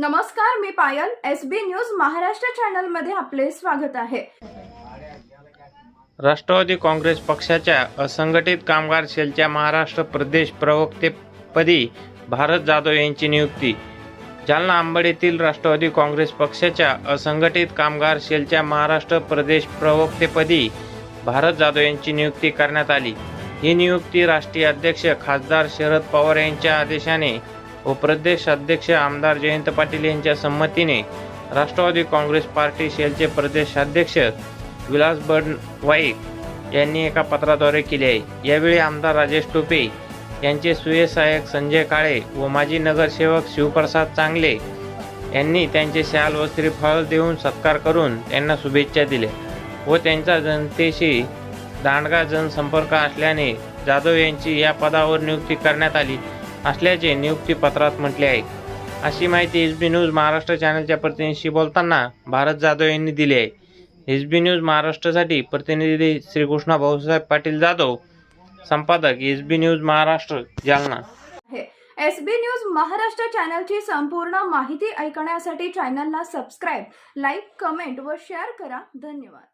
नमस्कार मी Payal. S B news Maharashtra चॅनलमध्ये आपले स्वागत आहे. राष्ट्रवादी काँग्रेस पक्षाच्या असंघटित कामगार सेलच्या महाराष्ट्र प्रदेश प्रवक्तेपदी भारत जाधव यांची नियुक्ती. जालना आंबड येथील राष्ट्रवादी काँग्रेस पक्षाच्या असंघटित कामगार सेलच्या महाराष्ट्र प्रदेश प्रवक्तेपदी भारत जाधव यांची नियुक्ती करण्यात आली. ही नियुक्ती राष्ट्रीय अध्यक्ष खासदार शरद पवार यांच्या आदेशाने व प्रदेश अध्यक्ष आमदार जयंत पाटील यांच्या संमतीने राष्ट्रवादी काँग्रेस पार्टी सेलचे प्रदेशाध्यक्ष विलास बडवाईक यांनी एका पत्राद्वारे केली आहे. यावेळी आमदार राजेश टोपे यांचे सुये सहाय्यक संजय काळे व माजी नगरसेवक शिवप्रसाद चांगले यांनी त्यांचे शाल व श्रीफळ देऊन सत्कार करून त्यांना शुभेच्छा दिल्या व त्यांचा जनतेशी दांडगा जनसंपर्क असल्याने जाधव यांची या पदावर नियुक्ती करण्यात आली. असल्याचे नियुक्तीपत्रात म्हटले आहे. अशी माहिती एस बी न्यूज महाराष्ट्र चॅनलच्या प्रतिनिधीशी बोलताना भारत जाधव यांनी दिली आहे. एस बी न्यूज महाराष्ट्रासाठी प्रतिनिधी श्रीकृष्णा भाऊसाहेब पाटील जाधव संपादक S B news Maharashtra Jalna. S B news Maharashtra चॅनलची संपूर्ण माहिती ऐकण्यासाठी चॅनलला सबस्क्राईब लाईक कमेंट व शेअर करा. धन्यवाद.